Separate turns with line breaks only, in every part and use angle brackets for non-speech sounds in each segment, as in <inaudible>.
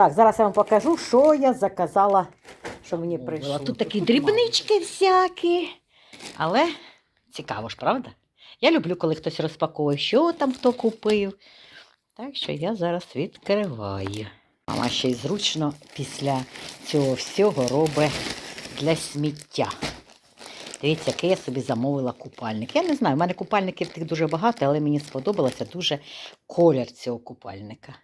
Так, зараз я вам покажу, що я заказала, що мені прийшло.
тут такі
дрібнички всякі. Але цікаво ж, правда? Я люблю, коли хтось розпаковує, що там хто купив. Так що я зараз відкриваю. Мама ще й зручно після цього всього робить для сміття. Дивіться, який я собі замовила купальник. Я не знаю, в мене купальників тих дуже багато, але мені сподобалося дуже колір цього купальника.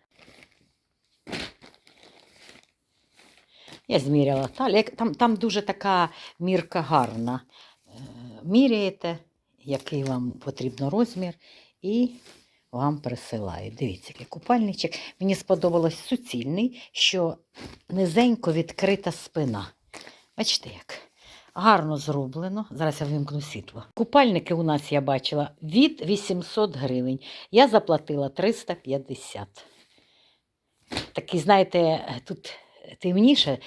Я зміряла талію. Там, там дуже така мірка гарна. Е, Міряєте, який вам потрібно розмір, і вам присилають. Дивіться, який купальничок. Мені сподобалось суцільний, що низенько відкрита спина. Бачите як? Гарно зроблено. Зараз я вимкну світло. Купальники у нас я бачила від 800 гривень. Я заплатила 350. Такий, знаєте, тут темніше,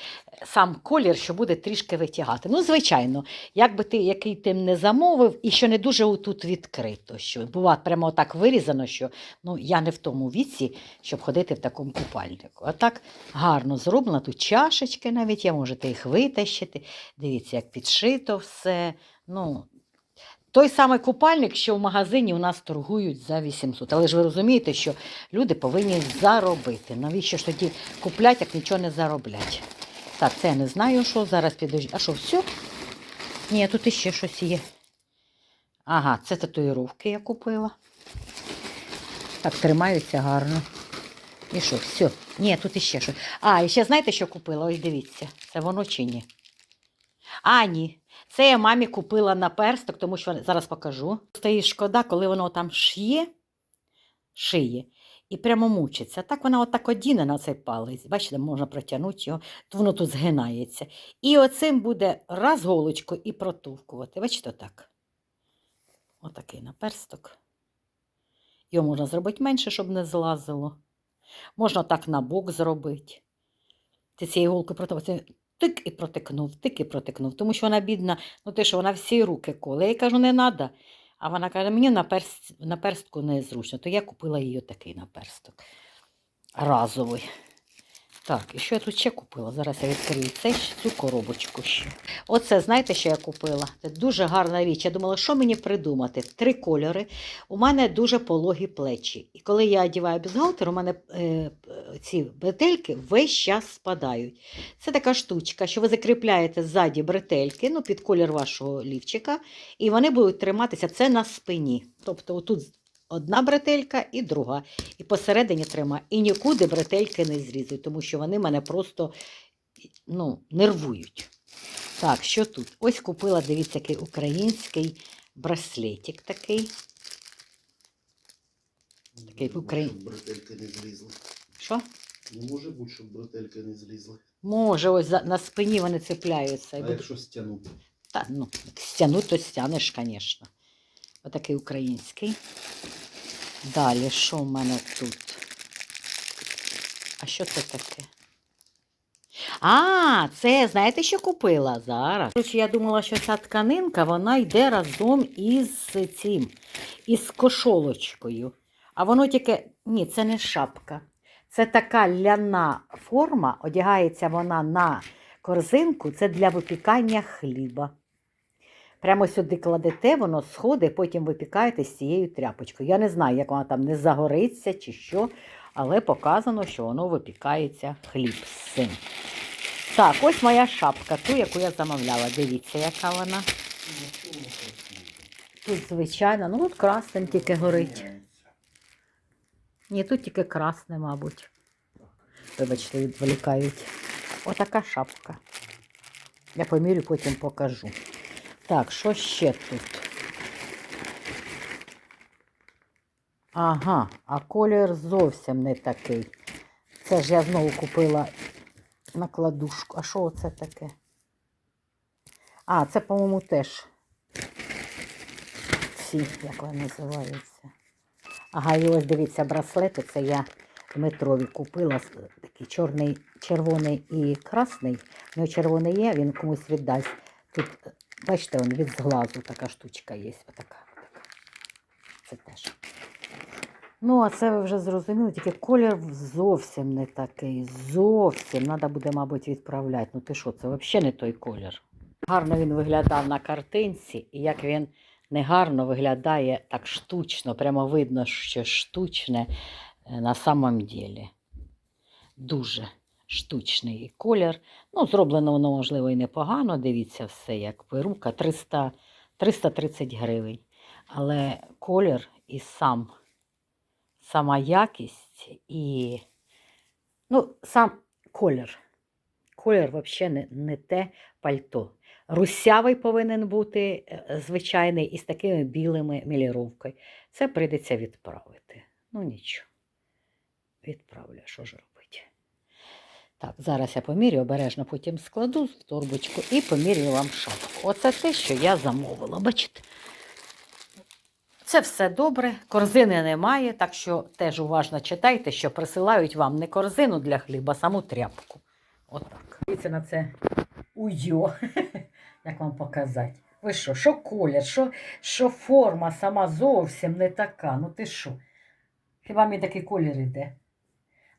сам колір, що буде трішки витягати. Ну, звичайно, як би ти який ти не замовив, і що не дуже тут відкрито. Що бува прямо так вирізано, що ну, я не в тому віці, щоб ходити в такому купальнику. А так гарно зроблено. Тут чашечки навіть є, можете їх витащити. Дивіться, як підшито все. Ну, той самий купальник, що в магазині у нас торгують за 800. Але ж ви розумієте, що люди повинні заробити. Навіщо ж тоді куплять, як нічого не зароблять? Так, це я не знаю, що зараз підожди. А що, все? Ні, тут іще щось є. Ага, це татуїровки я купила. Так, тримаються гарно. І що, все? Ні, тут іще щось. А, і ще знаєте, що купила? Ось дивіться. Це воно чи ні? А, ні. Це я мамі купила на персток, тому що зараз покажу. Стоїть шкода, коли воно там шиє, шиє і прямо мучиться. Так вона отак одіне на цей палець. Бачите, можна протягнути його, то воно тут згинається. І оцим буде раз голочку і протовкувати. Бачите, так. Отакий наперсток. Його можна зробити менше, щоб не злазило. Можна так на бок зробити. Ти цією голкою протовкувати. Тик і протикнув, тик і протикнув. Тому що вона бідна, ну те, що вона всі руки коле. Я кажу, не треба. А вона каже, мені на, перст, на перстку незручно, то я купила їй такий наперсток. Разовий. Так, і що я тут ще купила? Зараз я відкрию це, ж- цю коробочку ще. Оце, знаєте, що я купила? Це дуже гарна річ. Я думала, що мені придумати? Три кольори. У мене дуже пологі плечі. І коли я одягаю бюстгальтер, у мене е, ці бретельки весь час спадають. Це така штучка, що ви закріпляєте ззаді бретельки, ну, під колір вашого лівчика, і вони будуть триматися це на спині. Тобто, отут одна бретелька і друга. І посередині тримає. І нікуди бретельки не зрізують, тому що вони мене просто ну, нервують. Так, що тут? Ось купила, дивіться, який український браслетик такий. Такий
Не
Украї-
може, щоб бретельки не злізли.
Що?
Не може бути, щоб бретельки не злізли.
Може, ось за- на спині вони цепляються.
А якщо стягнути?
Та, ну, стягнуть, то стягнеш, звісно. Отакий український. Далі, що в мене тут? А що це таке? А, це знаєте, що купила зараз? Я думала, що ця тканинка вона йде разом із цим, із кошолочкою. А воно тільки. Ні, це не шапка. Це така ляна форма, одягається вона на корзинку, це для випікання хліба. Прямо сюди кладете, воно сходить, потім випікаєте з цією тряпочкою. Я не знаю, як вона там не загориться чи що, але показано, що воно випікається хліб з цим. Так, ось моя шапка, ту, яку я замовляла. Дивіться, яка вона. Тут звичайно, ну тут красним тільки горить. Ні, тут тільки красне, мабуть. Вибачте, відволікають. Отака шапка. Я помірю, потім покажу. Так, що ще тут? Ага, а колір зовсім не такий. Це ж я знову купила накладушку. А що це таке? А, це, по-моєму, теж ці, як вони називаються. Ага, і ось дивіться, браслети. Це я Дмитрові купила. Такий чорний, червоний і красний. У нього червоний є, він комусь віддасть. Тут, бачите, він від зглазу така штучка є. Отака, отака. Це теж. Ну, а це ви вже зрозуміли, тільки колір зовсім не такий. Зовсім. Треба буде, мабуть, відправляти. Ну ти що, це взагалі не той колір. Гарно він виглядав на картинці, і як він негарно виглядає так штучно, прямо видно, що штучне е, на самом ділі. Дуже штучний колір. Ну, зроблено воно, можливо, і непогано. Дивіться, все як перука. 300, 330 гривень. Але колір і сам, сама якість і ну, сам колір. Колір взагалі не, не те пальто. Русявий повинен бути е, звичайний із такими білими міліровкою. Це прийдеться відправити. Ну нічого. Відправлю, що ж робити. Так, зараз я помірю, обережно потім складу в торбочку і помірю вам шапку. Оце те, що я замовила. Бачите? Це все добре, корзини немає, так що теж уважно читайте, що присилають вам не корзину для хліба, а саму тряпку. Отак. Дивіться на це уйо. <laughs> Як вам показати? Ви що, що колір, що, що форма сама зовсім не така. Ну ти що? Хіба мені такий колір іде?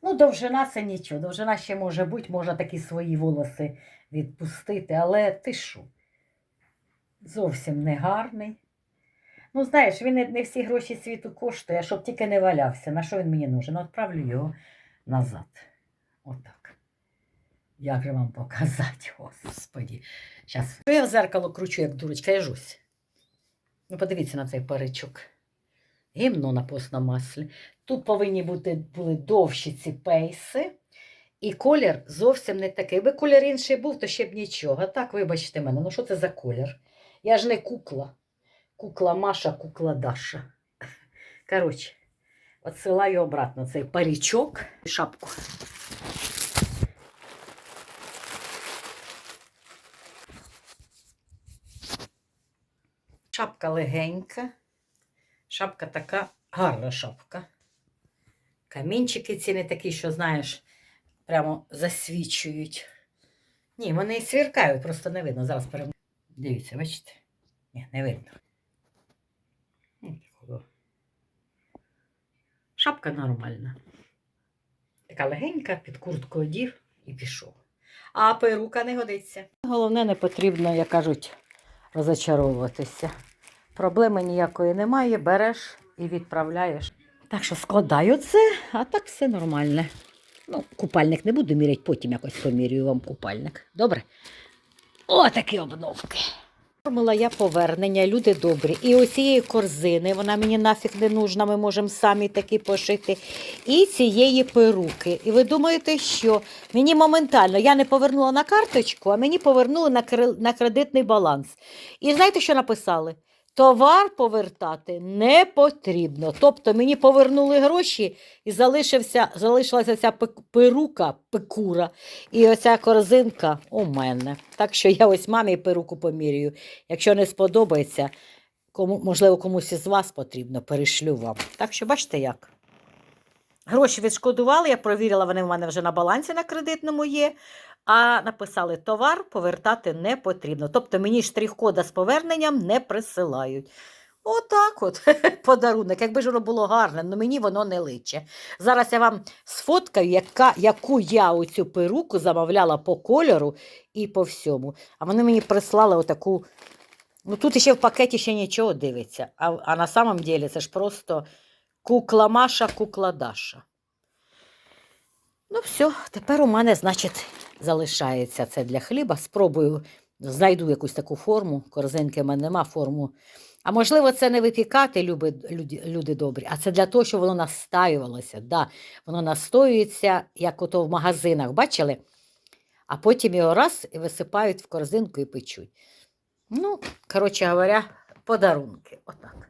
Ну, довжина це нічого. Довжина ще може бути, можна такі свої волоси відпустити, але ти що? Зовсім не гарний. Ну, знаєш, він не, всі гроші світу коштує, щоб тільки не валявся. На що він мені нужен? Отправлю його назад. Отак. Як же вам показати, господі. Зараз я в зеркало кручу, як дурочка, я жусь. Ну, подивіться на цей паричок. Гімно на постному маслі. Тут повинні бути були довші ці пейси. І колір зовсім не такий. Якби колір інший був, то ще б нічого. Так, вибачте мене, ну що це за колір? Я ж не кукла. Кукла Маша, кукла Даша. Коротше, отсилаю обратно цей парічок і шапку. Шапка легенька. Шапка така гарна шапка. Камінчики ці не такі, що, знаєш, прямо засвічують. Ні, вони і свіркають, просто не видно. Зараз перем... Дивіться, бачите? Ні, не видно. Шапка нормальна. Така легенька, під куртку одів і пішов. А перука не годиться. Головне, не потрібно, як кажуть, розочаровуватися. Проблеми ніякої немає, береш і відправляєш. Так що складаю це, а так все нормальне. Ну, купальник не буду міряти, потім якось помірюю вам купальник. Добре? О, такі обновки. Формула я повернення, люди добрі. І ось цієї корзини, вона мені нафіг не нужна, ми можемо самі такі пошити. І цієї перуки. І ви думаєте, що мені моментально я не повернула на карточку, а мені повернули на кредитний баланс. І знаєте, що написали? Товар повертати не потрібно. Тобто мені повернули гроші і залишився, залишилася ця перука, пекура, і оця корзинка у мене. Так що я ось мамі перуку помірюю. Якщо не сподобається, кому, можливо, комусь із вас потрібно, перешлю вам. Так що бачите як. Гроші відшкодували, я провірила, вони в мене вже на балансі на кредитному є. А написали, товар повертати не потрібно. Тобто мені штрих-кода з поверненням не присилають. Отак от <laughs> подарунок. Якби ж воно було гарне, але мені воно не личе. Зараз я вам сфоткаю, яка, яку я оцю перуку замовляла по кольору і по всьому. А вони мені прислали отаку. Ну тут ще в пакеті ще нічого дивиться. А, а на самом деле це ж просто кукла Маша, кукла Даша. Ну, все, тепер у мене, значить, залишається це для хліба. Спробую, знайду якусь таку форму. Корзинки в мене нема форму. А можливо, це не випікати, люби, люди, люди добрі, а це для того, щоб воно настоювалося. Да, воно настоюється, як ото в магазинах, бачили? А потім його раз і висипають в корзинку і печуть. Ну, коротше говоря, подарунки. Отак.